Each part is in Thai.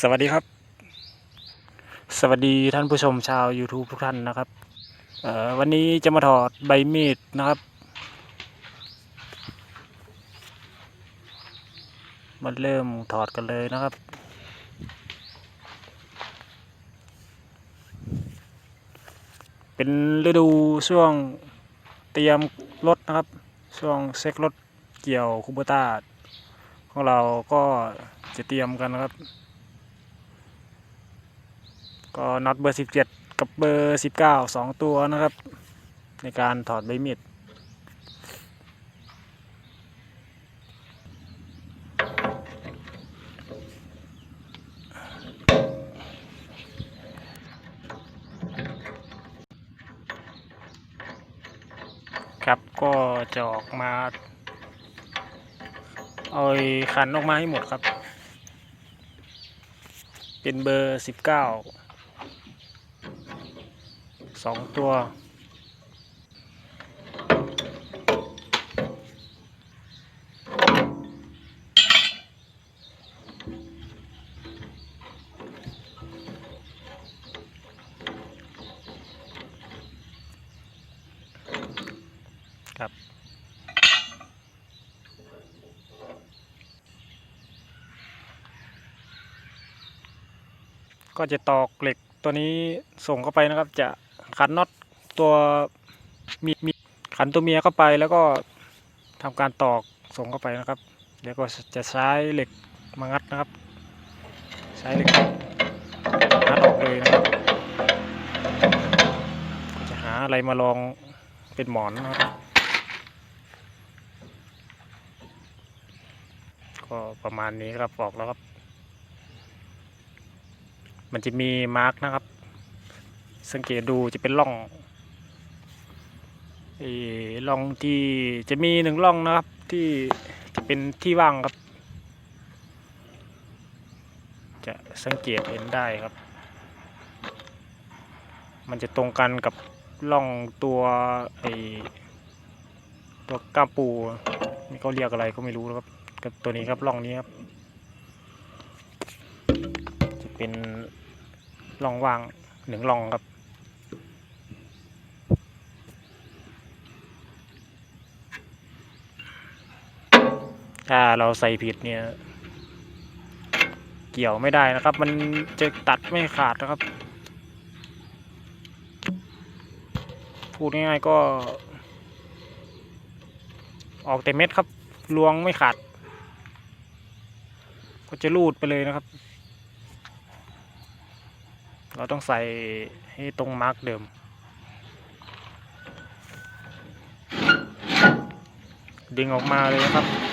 สวัสดีครับ สวัสดีท่านผู้ชมชาว YouTube ทุกท่านนะครับวันนี้จะมาถอดใบมีดนะครับ มาเริ่มถอดกันเลยนะครับ เป็นฤดูช่วงเตรียมรถนะครับ ช่วงเซ็กรถเกี่ยวคูโบต้าของเราก็จะเตรียมกันนะครับ ก็น็อตเบอร์ 17 กับเบอร์ 19 2 ตัวนะครับ ในการถอดใบมีดครับก็จะออกมาเอาขันออกมาให้หมดครับ เป็นเบอร์19 สองตัว ครับก็จะตอกเหล็กตัวนี้ส่งเข้าไปนะครับจะ ขันน็อตตัวมีมีขันตัวเมียเข้าไปแล้วก็ทำการตอกส่งเข้าไปนะครับ เดี๋ยวก็จะใช้เหล็กมางัดนะครับ ใช้เหล็กงัดออกเลยนะครับก็จะหาอะไรมาลองเป็นหมอนนะครับ ก็ประมาณนี้ครับออกแล้วครับ มันจะมีมาร์กนะครับ สังเกตดูจะเป็นร่องเออร่องที่จะมีหนึ่งร่องนะครับที่จะเป็นที่ว่างครับ จะสังเกตเห็นได้ครับ มันจะตรงกันกับร่องตัวไอตัวก้ามปูนี่เขาเรียกอะไรก็ไม่รู้นะครับกับตัวนี้ครับร่องนี้ครับ จะเป็นร่องว่างหนึ่งร่องครับ ถ้าเราใส่ผิดเนี่ย เกี่ยวไม่ได้นะครับ มันจะตัดไม่ขาดนะครับ พูดง่ายๆก็ ออกแต่เม็ดครับลวงไม่ขาด ก็จะรูดไปเลยนะครับ เราต้องใส่ให้ตรงมาร์กเดิมดึงออกมาเลยนะครับ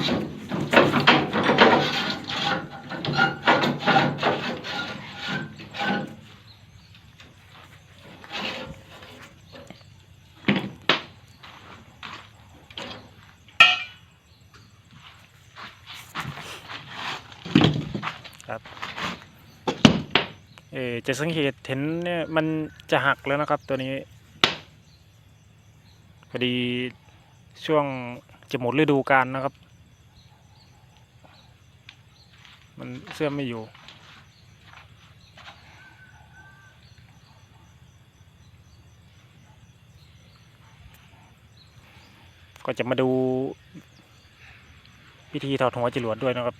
ครับเออจะสังเกตเห็นเนี่ยมันจะหักแล้วนะครับตัวนี้พอดีช่วงจะหมดฤดูกาลนะครับ มันเสื่อมไม่อยู่ ก็จะมาดูพิธีถอดหัวจรวดด้วยนะครับ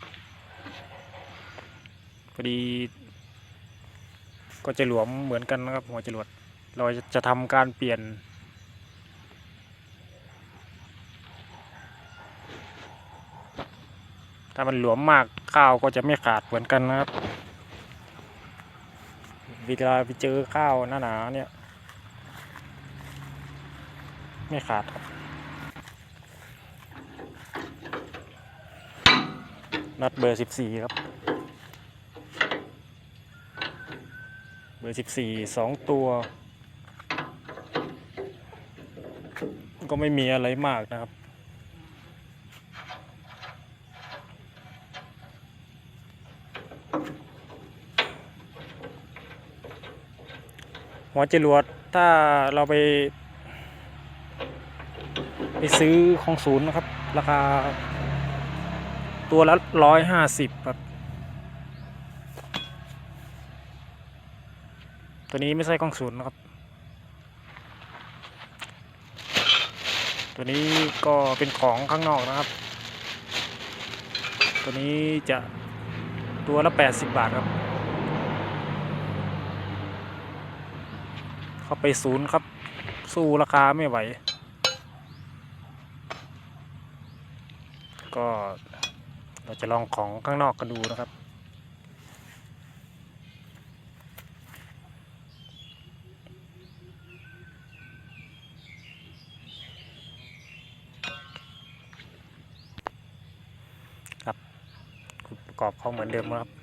พอดี ก็จะหลวมเหมือนกันนะครับหัวจรวดเราจะทำการเปลี่ยนถ้ามันหลวมมาก ข้าวก็จะไม่ขาดเหมือนกันนะครับเวลาไปเจอข้าวหนาๆเนี่ย ไม่ขาดครับนัดเบอร์สิบสี่ครับ เบอร์สิบสี่สองตัว ก็ไม่มีอะไรมากนะครับ หัวจรวดถ้าเราไป ไปซื้อของศูนย์นะครับ ราคา ตัวละร้อยห้าสิบครับ ตัวนี้ไม่ใช่กล้องศูนย์นะครับ ตัวนี้ก็เป็นของข้างนอกนะครับ ตัวนี้จะตัวละแปดสิบบาทครับ เข้าไปศูนย์ครับ สู้ราคาไม่ไหว ก็เราจะลองของข้างนอกกันดูนะครับครับประกอบเขาเหมือนเดิมครับ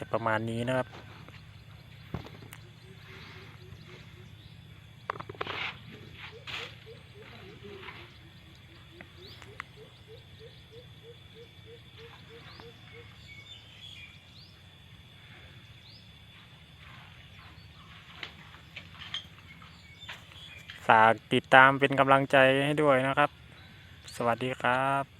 จะประมาณนี้นะครับ ฝากติดตามเป็นกำลังใจให้ด้วยนะครับ สวัสดีครับ